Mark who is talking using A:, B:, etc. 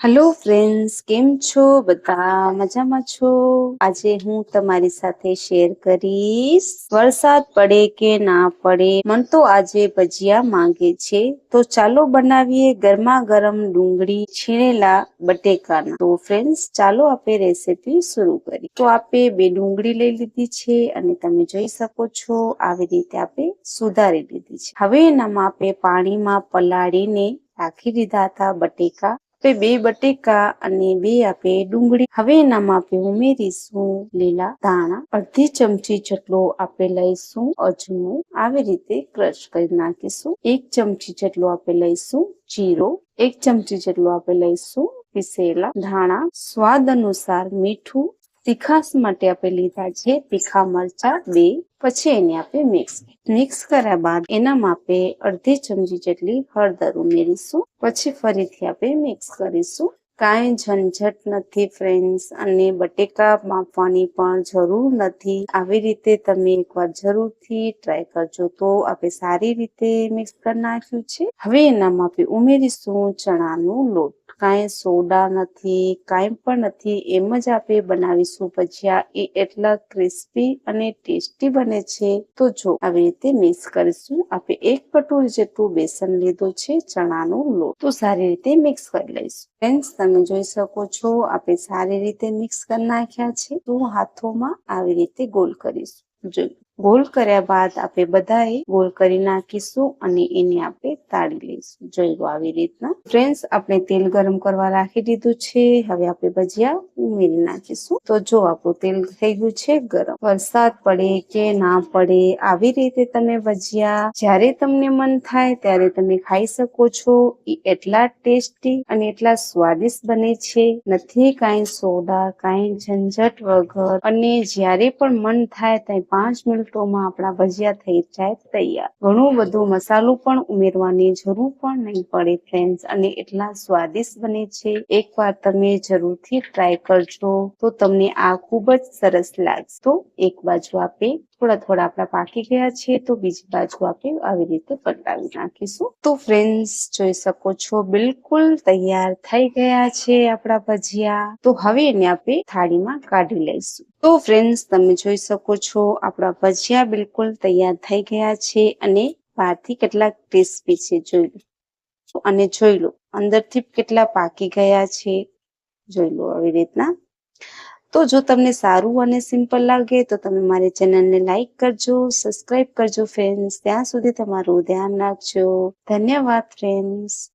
A: Hello friends કેમ છો? બધા મજામાં છો? આજે હું તમારી સાથે શેર કરીશ, વરસાદ પડે કે ના પડે? મન તો આજે ભજીયા માંગે છે. તો ચાલો બનાવીએ ગરમા ગરમ ડુંગળી છીણેલા બટેકાના. તો ફ્રેન્ડ્સ ચાલો આપણે રેસીપી શરૂ કરી તો આપણે બે ડુંગળી લઈ લીધી છે અને તમે જોઈ શકો છો આવી રીતે આપણે સુધારી લીધી છે. હવે એનામાં આપણે પાણીમાં પલાળીને રાખી દીધા હતા બટેકા. આપણે બે બટેકા અને બે આપે ડુંગળી. હવે એનામાં આપણે ઉમેરીશું લીલા ધાણા. અડધી ચમચી જેટલો આપણે લઈશું અજમો. આવી રીતે ક્રશ કરી નાખીશું. એક ચમચી જેટલો આપણે લઈશું જીરો. એક ચમચી જેટલો આપણે લઈશું પીસેલા ધાણા. સ્વાદ અનુસાર મીઠું તીખાસ માટે આપણે લીધા છે તીખા મરચા બે. પછી એને આપણે મિક્સ મિક્સ કર્યા બાદ એનામાં આપણે અડધી ચમચી જેટલી હળદર ઉમેરીશું. પછી ફરીથી આપણે મિક્સ કરીશું. કાંઈ ઝંઝટ નથી ફ્રેન્ડ્સ અને બટેકા બાફવાની પણ જરૂર નથી. આવી રીતે તમે એકવાર જરૂરથી ટ્રાય કરજો તો આપણે સારી રીતે મિક્સ કરી નાખ્યું છે. હવે એનામાં આપણે ઉમેરીશું ચણાનો લોટ. કાંઈ સોડા નથી, કાંઈ પણ નથી, એમ જ આપણે બનાવીશું ભજીયા. એ એટલા ક્રિસ્પી અને ટેસ્ટી બને છે. તો જો આવી રીતે મિક્સ કરીશું આપણે એક કટોરી જેટલું બેસન લીધું છે, ચણાનો લોટ. તો સારી રીતે મિક્સ કરી લઈશું. ફ્રેન્ડ્સ તમે જોઈ શકો છો આપણે સારી રીતે મિક્સ કરી નાખ્યા છે. તો હાથોમાં આવી રીતે ગોલ કરીશું. જોઈ ગોલ કર્યા બાદ આપણે બધાએ ગોલ કરી નાખીશું અને એને આપણે તાળી લઈશું. જોઈ લો આવી રીતના. ફ્રેન્ડ્સ, આપણે તેલ ગરમ કરવા રાખી દીધું છે. હવે આપણે ભજીયા ઉમેરી નાખીશું. તો જો આપણું તેલ થઈ ગયું છે ગરમ. વરસાદ પડે કે ના પડે, આવી રીતે તમે ભજીયા જ્યારે તમને મન થાય ત્યારે તમે ખાઈ શકો છો. એ એટલા ટેસ્ટી અને એટલા સ્વાદિષ્ટ બને છે. નથી કાંઈ સોડા, કાંઈ ઝંઝટ વગર. અને જ્યારે પણ મન થાય ત્યાં પાંચ મિનિટોમાં આપણા ભજીયા થઈ જાય તૈયાર. ઘણું બધું મસાલો પણ ઉમેરવાની જરૂર પણ નહીં પડે ફ્રેન્ડ્સ અને એટલા સ્વાદિષ્ટ બને છે. એકવાર તમે જરૂરથી ટ્રાય કરજો, તો તમને આ ખૂબ જ સરસ લાગશે. તો એક બાજુ આપે થોડા થોડા આપણા પાકી ગયા છે, તો બીજી બાજુ આપણે આવી રીતે પલટાવી નાખીશું. તો ફ્રેન્ડ્સ જોઈ શકો છો, બિલકુલ તૈયાર થઈ ગયા છે આપણા ભજીયા. તો હવે એને આપણે થાળીમાં કાઢી લઈશું. તો ફ્રેન્ડ્સ તમે જોઈ શકો છો, આપણા ભજીયા બિલકુલ તૈયાર થઈ ગયા છે અને બહારથી કેટલા ક્રિસ્પી છે, જોઈ લો. અને જોઈ લો, અંદરથી કેટલા પાકી ગયા છે, જોઈ લો આવી રીતના. તો જો તમને સારું અને સિમ્પલ લાગે તો તમે મારી ચેનલને લાઈક કરજો સબસ્ક્રાઇબ કરજો ફ્રેન્ડ્સ ત્યાં સુધી તમારું ધ્યાન રાખજો. ધન્યવાદ ફ્રેન્ડ્સ